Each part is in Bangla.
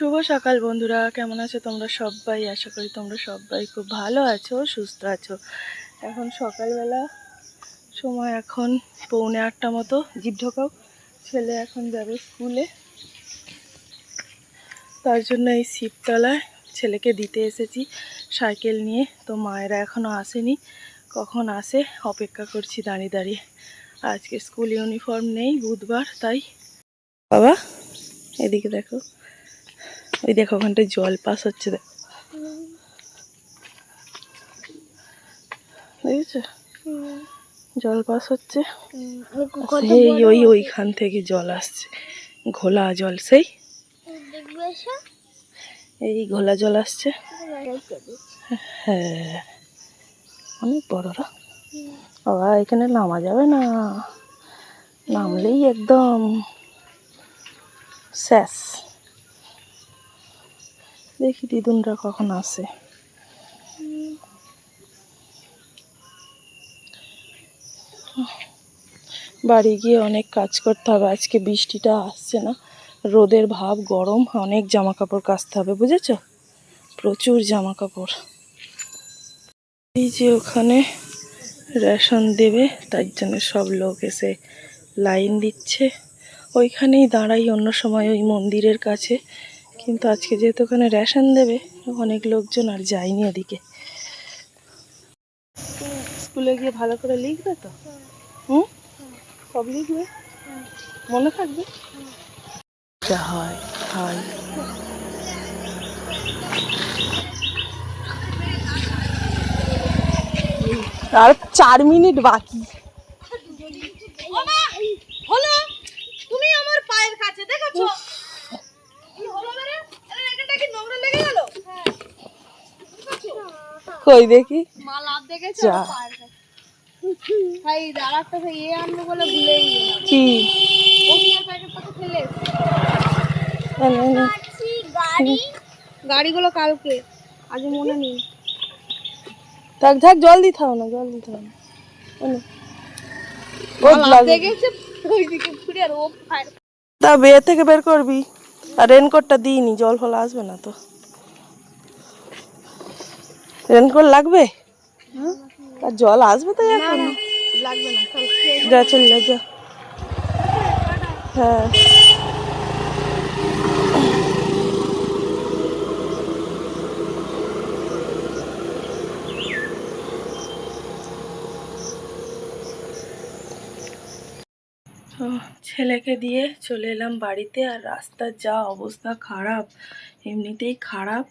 শুভ সকাল বন্ধুরা, কেমন আছো তোমরা সবাই? আশা করি তোমরা সবাই খুব ভালো আছো, সুস্থ আছো। এখন সকালবেলা সময় এখন পৌনে আটটা মতো, জিভ ঢোকাও। ছেলে এখন যাবে স্কুলে। তার জন্য এই শিবতলায় ছেলেকে দিতে এসেছি সাইকেল নিয়ে। তো মায়েরা এখনও আসেনি। কখন আসে? অপেক্ষা করছি দাঁড়িয়ে দাঁড়িয়ে। আজকে স্কুল ইউনিফর্ম নেই, বুধবার, তাই। বাবা, এদিকে দেখো। ওই দেখো ওখানটায় জল পাস হচ্ছে দেখো। দেখেছ? জল পাস হচ্ছে। সেই ওই ওইখান থেকে জল আসছে। ঘোলা জল, সেই? এই ঘোলা জল আসছে। হ্যাঁ। অনেক বড়রা বাবা, এখানে নামা যাবে না। নামলেই একদম শেষ। দেখি দিদুনরা কখন আসে বাড়ি গিয়ে অনেক কাজ করতে হবে, আজকে বৃষ্টিটা আসছে না। রোদের ভাব গরম, অনেক জামা কাপড় কাচতে হবে, বুঝেছ? প্রচুর জামা কাপড় এই যে ওখানে রেশন দেবে, তার জন্য সব লোক এসে লাইন দিচ্ছে। ওইখানেই দাঁড়াই, অন্য সময় ওই মন্দিরের কাছে। কিন্তু আজকে যেহেতু ওখানে রেশন দেবে, অনেক লোকজন আর যায়নি ওদিকে স্কুলে গিয়ে ভালো করে লিখবে তো? হুম? সব লিখবে? মনে থাকবে? যা হয় হয়। আর চার মিনিট বাকি। তুমি আমার পায়ের কাছে দেখেছ কি হলো রে আরে এখানটা কি নোংরা লেগে গেল কই দেখি? মা লাভ দেখেছ? ভাই দাঁড়াতে থেকে এ আনব বলে ভুলেই গেলাম। কি? গাড়িগুলো কালকে আজ মনে নেই। থাক থাক জল দিতে হবে না জল দিতে হবে না। তা বিয়ে থেকে বের করবি। আর রেনকোটটা দিইনি জল ফল আসবে না তো। রেনকোট লাগবে? আর জল আসবে তো এখন? লাগবে না চল যা চল যা যা। হ্যাঁ। তো ছেলেকে দিয়ে চলে এলাম বাড়িতে আর রাস্তার যা অবস্থা খারাপ এমনিতেই খারাপ।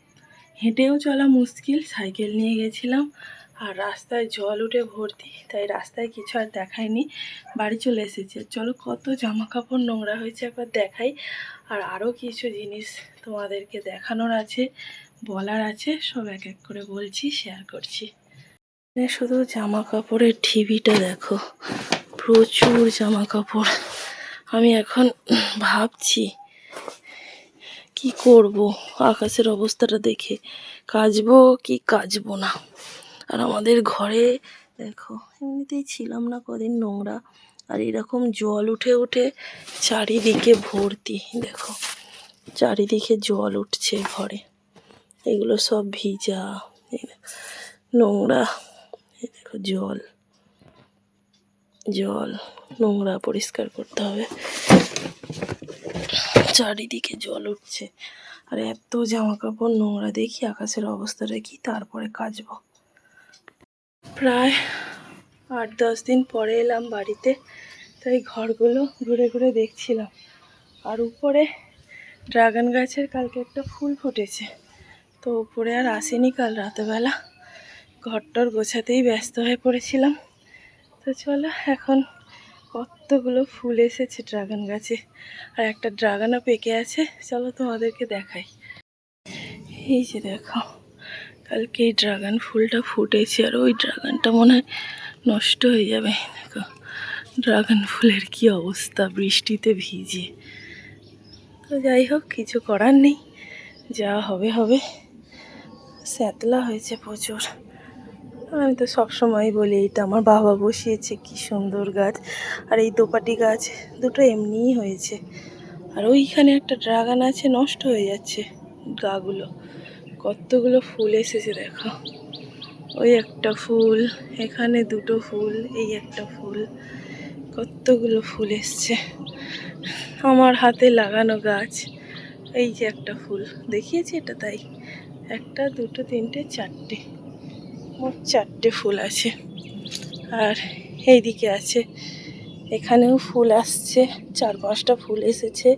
হেঁটেও চলা মুশকিল, সাইকেল নিয়ে গেছিলাম আর রাস্তায় জল উঠে ভর্তি, তাই রাস্তায় কিছু আর দেখায়নি বাড়ি চলে এসেছি। চলো কত জামা কাপড় নোংরা হয়েছে একবার দেখাই। আর আরও কিছু জিনিস তোমাদেরকে দেখানোর আছে, বলার আছে, সব এক এক করে বলছি শেয়ার করছি। শুধু জামা কাপড়ের ঢিবিটা দেখো, প্রচুর জামা কাপড় আমি এখন ভাবছি কি করব? আকাশের অবস্থাটা দেখে কাচবো কি কাচবো না? আর আমাদের ঘরে দেখো, এমনিতেই ছিলাম না কদিন নোংরা, আর এরকম জল উঠে উঠে চারিদিকে ভর্তি, দেখো। চারিদিকে জল উঠছে ঘরে। এগুলো সব ভিজা নোংরা দেখো জল। জল নোংরা পরিষ্কার করতে হবে। চারিদিকে জল উঠছে। আর এত জামা কাপড় নোংরা দেখি আকাশের অবস্থাটা কি, তারপরে কাচবো। প্রায় আট দশ দিন পরে এলাম বাড়িতে, তাই ঘরগুলো ঘুরে ঘুরে দেখছিলাম। আর উপরে ড্রাগন গাছের কালকে একটা ফুল ফুটেছে। তো উপরে আর আসেনি কাল রাতেবেলা। ঘরটর গোছাতেই ব্যস্ত হয়ে পড়েছিলাম। তো চলো এখন কতগুলো ফুল এসেছে ড্রাগন গাছে। আর একটা ড্রাগনও পেকে আছে। চলো তোমাদেরকে দেখাই। এই যে দেখো, কালকে এই ড্রাগন ফুলটা ফুটেছে আর ওই ড্রাগনটা মনে হয় নষ্ট হয়ে যাবে। দেখো, ড্রাগন ফুলের কি অবস্থা, বৃষ্টিতে ভিজে। তো যাই হোক, কিছু করার নেই। যা হবে হবে। স্যাতলা হয়েছে প্রচুর। আমি তো সবসময় বলি এটা আমার বাবা বসিয়েছে, কি সুন্দর গাছ। আর এই দোপাটি গাছ দুটো এমনিই হয়েছে। আর ওইখানে একটা ড্রাগন আছে, নষ্ট হয়ে যাচ্ছে গাগুলো। কতগুলো ফুল এসেছে দেখো। ওই একটা ফুল, এখানে দুটো ফুল, এই একটা ফুল। কতগুলো ফুল এসছে। আমার হাতে লাগানো গাছ, এই যে একটা ফুল। দেখিয়েছি এটা তাই? একটা, দুটো, তিনটে, চারটে। মোট চারটে ফুল আছে। আর এইদিকে আছে, এখানেও ফুল আসছে। চার পাঁচটা ফুল এসেছে।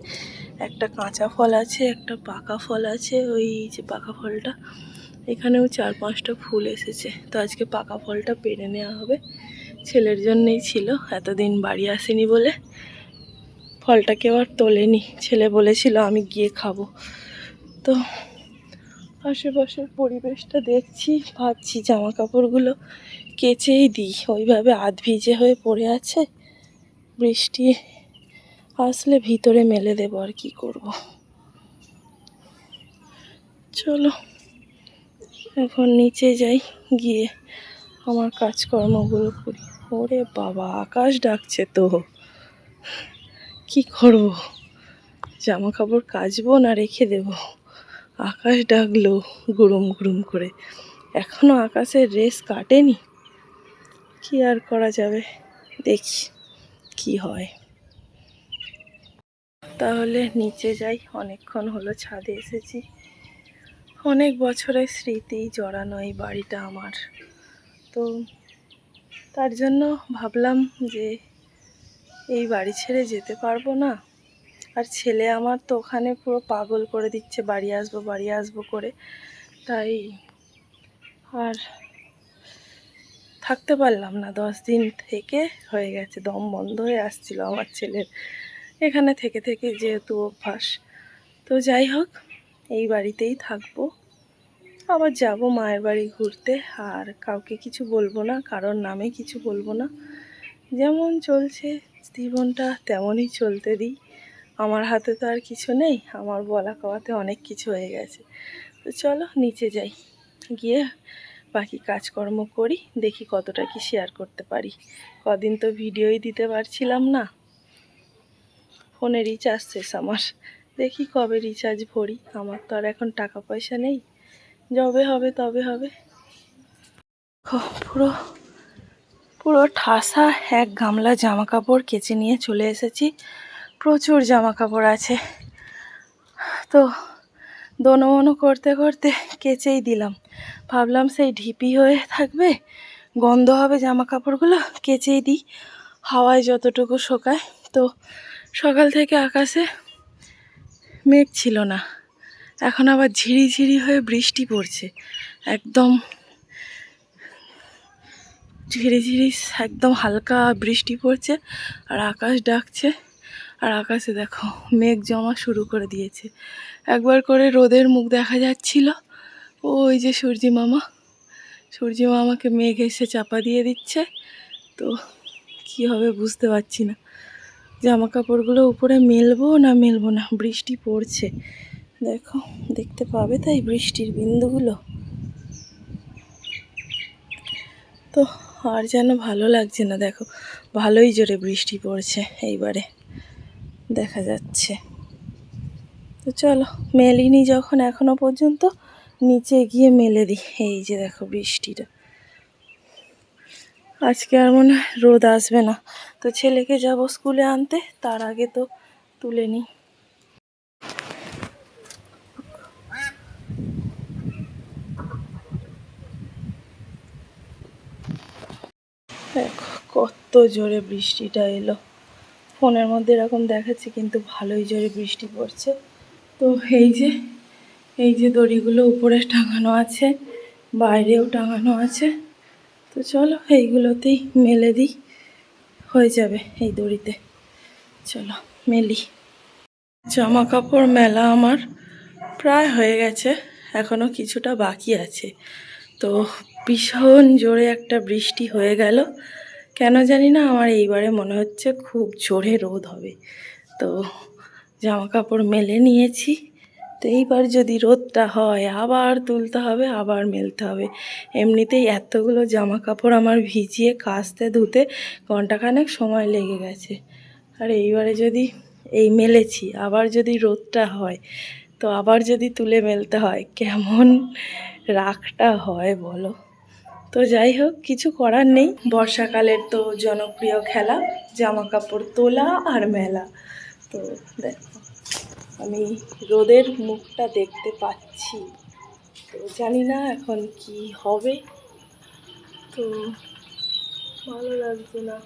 একটা কাঁচা ফল আছে, একটা পাকা ফল আছে। ওই যে পাকা ফলটা, এখানেও চার পাঁচটা ফুল এসেছে। তো আজকে পাকা ফলটা পেরে নেওয়া হবে। ছেলের জন্যই ছিল, এতদিন বাড়ি আসেনি বলে। ফলটা কেউ আর তোলেনি। ছেলে বলেছিল, আমি গিয়ে খাব। তো আশেপাশের পরিবেশটা দেখছি, ভাবছি জামা কাপড়গুলো কেচেই দিই। ওইভাবে আধ ভিজে হয়ে পড়ে আছে। বৃষ্টি আসলে ভিতরে মেলে দেবো আর কি করব। চলো, এখন নিচে যাই, গিয়ে আমার কাজকর্মগুলো করি। ওরে বাবা, আকাশ ডাকছে তো। কি করব? জামা কাপড় কাচবো না রেখে দেব? আকাশ ডাকলো গুড়ুম গুড়ুম করে। এখনও আকাশের রেস কাটেনি? কি আর করা যাবে? দেখি কি হয়। তাহলে নিচে যাই, অনেকক্ষণ হলো ছাদে এসেছি। অনেক বছরের স্মৃতি জড়ানো এই বাড়িটা আমার। তো তার জন্য ভাবলাম যে এই বাড়ি ছেড়ে যেতে পারব না। আর ছেলে আমার তো ওখানে পুরো পাগল করে দিচ্ছে, বাড়ি আসব বাড়ি আসব করে। তাই আর থাকতে পারলাম না, দশ দিন থেকে হয়ে গেছে, দম বন্ধ হয়ে আসছিল আমার ছেলের। এখানে থেকে থেকে যেহেতু অভ্যাস। তো যাই হোক, এই বাড়িতেই থাকব। আবার যাব মায়ের বাড়ি ঘুরতে, আর কাউকে কিছু বলব না, কারোর নামে কিছু বলব না। যেমন চলছে, জীবনটা তেমনই চলতে দিই। আমার হাতে তো আর কিছু নেই, আমার বলা কওয়াতে অনেক কিছু হয়ে গেছে। তো চলো নিচে যাই, গিয়ে বাকি কাজকর্ম করি, দেখি কতটা কি শেয়ার করতে পারি। কদিন তো ভিডিওই দিতে পারছিলাম না। ফোনে রিচার্জ শেষ আমার। দেখি কবে রিচার্জ ভরি, আমার তো আর এখন টাকা পয়সা নেই। যবে হবে, তবে হবে। পুরো পুরো ঠাসা এক গামলা জামা কাপড় কেচে নিয়ে চলে এসেছি। প্রচুর জামা কাপড় আছে। তো দোনো করতে করতে কেচেই দিলাম। ভাবলাম সেই ঢিপি হয়ে থাকবে, গন্ধ হবে জামা কাপড়গুলো কেচেই দিই। হাওয়ায় যতটুকু শোকায়। তো সকাল থেকে আকাশে মেঘ ছিল না। এখন আবার ঝিরিঝিরি হয়ে বৃষ্টি পড়ছে। একদম ঝিরিঝিরি, একদম হালকা বৃষ্টি পড়ছে আর আকাশ ডাকছে। আর আকাশে দেখো, মেঘ জমা শুরু করে দিয়েছে। একবার করে রোদের মুখ দেখা যাচ্ছিল। ওই যে সূর্যি মামা। সূর্যি মামাকে মেঘ এসে চাপা দিয়ে দিচ্ছে। তো কি হবে বুঝতে পারছি না। জামা কাপড়গুলো উপরে মেলবো না মেলবো না? বৃষ্টি পড়ছে। দেখো, দেখতে পাবে তাই বৃষ্টির বিন্দুগুলো? তো আর যেন ভালো লাগছে না, দেখো। ভালোই জোরে বৃষ্টি পড়ছে এইবারে। দেখা যাচ্ছে। তো চলো, মেলিনি যখন এখনও পর্যন্ত নিচে গিয়ে মেলে দিই। এই যে দেখো বৃষ্টিটা। আজকে আর মনে রোদ আসবে না। তো ছেলেকে যাব স্কুলে আনতে, তার আগে তো তুলে নিই। দেখো, কত জোরে বৃষ্টিটা এলো। ফোনের মধ্যে এরকম দেখাচ্ছে, কিন্তু ভালোই জোরে বৃষ্টি পড়ছে। তো এই যে এই যে দড়িগুলো উপরে টাঙানো আছে, বাইরেও টাঙানো আছে, তো চলো এইগুলোতেই মেলে দিই, হয়ে যাবে এই দড়িতে। চলো, মেলি। জামা কাপড় মেলা আমার প্রায় হয়ে গেছে এখনও কিছুটা বাকি আছে। তো ভীষণ জোরে একটা বৃষ্টি হয়ে গেল। কেন জানি না, আমার এইবারে মনে হচ্ছে খুব জোরে রোদ হবে। তো জামা কাপড় মেলে নিয়েছি। তো এইবার যদি রোদটা হয়, আবার তুলতে হবে, আবার মেলতে হবে। এমনিতেই এতগুলো জামা কাপড় আমার ভিজিয়ে কাচতে ধুতে ঘন্টাখানেক সময় লেগে গেছে। আর এইবারে যদি এই মেলেছি, আবার যদি রোদটা হয়, তো আবার যদি তুলে মেলতে হয়, কেমন রাগটা হয় বলো? তো যাই হোক, কিছু করার নেই। বর্ষাকালের তো জনপ্রিয় খেলা জামা কাপড় তোলা আর মেলা। তো দেখো, আমি রোদের মুখটা দেখতে পাচ্ছি। তো জানি না এখন কি হবে। তো ভালো লাগছে না।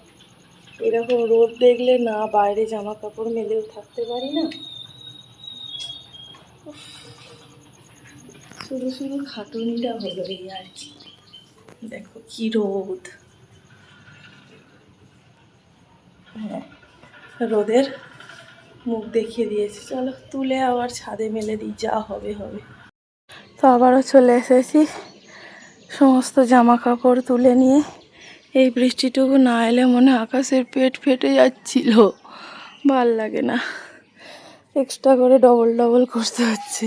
এরকম রোদ দেখলে না বাইরে জামা কাপড় মেলেও থাকতে পারি না। শুধু শুধু খাটুনিটা হলো এই আর কি। দেখো, কি রোদ। হ্যাঁ রোদের মুখ দেখিয়ে দিয়েছি। চলো, তুলে আবার ছাদে মেলে দিই, যা হবে হবে। তো আবারও চলে এসেছি, সমস্ত জামা কাপড় তুলে নিয়ে। এই বৃষ্টিটুকু না এলে মনে আকাশের পেট ফেটে যাচ্ছিল। ভালো লাগে না। এক্সট্রা করে ডবল ডবল করতে হচ্ছে।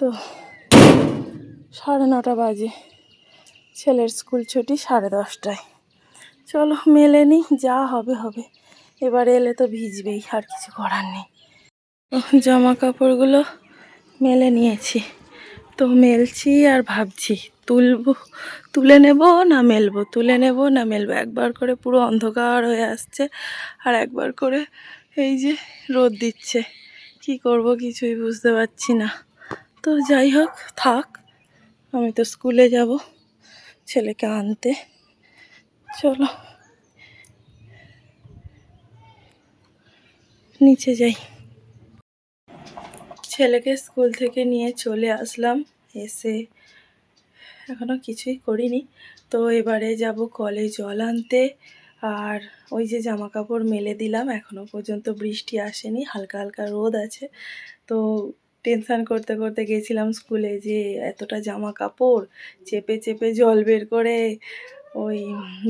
তো সাড়ে নটা বাজে। ছেলের স্কুল ছুটি সাড়ে দশটায়। চলো মেলে নি, যা হবে হবে। এবার এলে তো ভিজবেই, আর কিছু করার নেই। জামা কাপড়গুলো মেলে নিয়েছি। তো মেলছি আর ভাবছি, তুলবো, তুলে নেব না মেলবো? তুলে নেব না মেলবো? একবার করে পুরো অন্ধকার হয়ে আসছে, আর একবার করে এই যে রোদ দিচ্ছে। কি করব কিছুই বুঝতে পারছি না। তো যাই হোক, থাক, আমি তো স্কুলে যাব। ছেলেকে আনতে। চলো। নিচে যাই। ছেলেকে স্কুল থেকে নিয়ে চলে আসলাম। এসে এখনও কিছুই করিনি। তো এবারে যাব কলে জল আনতে। আর ওই যে জামা কাপড় মেলে দিলাম। এখনও পর্যন্ত বৃষ্টি আসেনি। হালকা হালকা রোদ আছে। তো টেনশান করতে করতে গেছিলাম স্কুলে যে এতটা জামা কাপড় চেপে চেপে জল বের করে ওই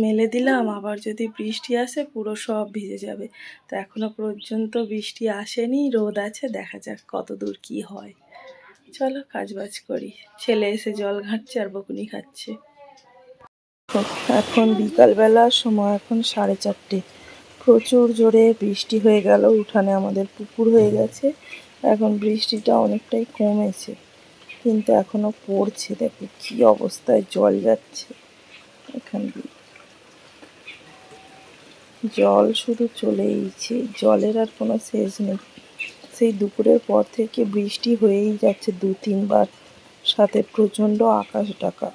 মেলে দিলাম, আবার যদি বৃষ্টি আসে পুরো সব ভিজে যাবে। তো এখনও পর্যন্ত বৃষ্টি আসেনি, রোদ আছে, দেখা যাক কত দূর কি হয়। চলো কাজ বাজ করি। ছেলে এসে জল ঘাঁটছে আর বকুনি খাচ্ছে। এখন বিকালবেলা, সময় এখন সাড়ে চারটে। প্রচুর জোরে বৃষ্টি হয়ে গেল, উঠানে আমাদের পুকুর হয়ে গেছে। এখন বৃষ্টিটা অনেকটাই কমেছে, কিন্তু এখনও পড়ছে। দেখো কি অবস্থায় জল যাচ্ছে এখান দিয়ে। জল শুধু চলেইছে জলের আর কোনো শেষ নেই। সেই দুপুরের পর থেকে বৃষ্টি হয়েই যাচ্ছে দু তিনবার সাথে প্রচণ্ড আকাশ ডাকা।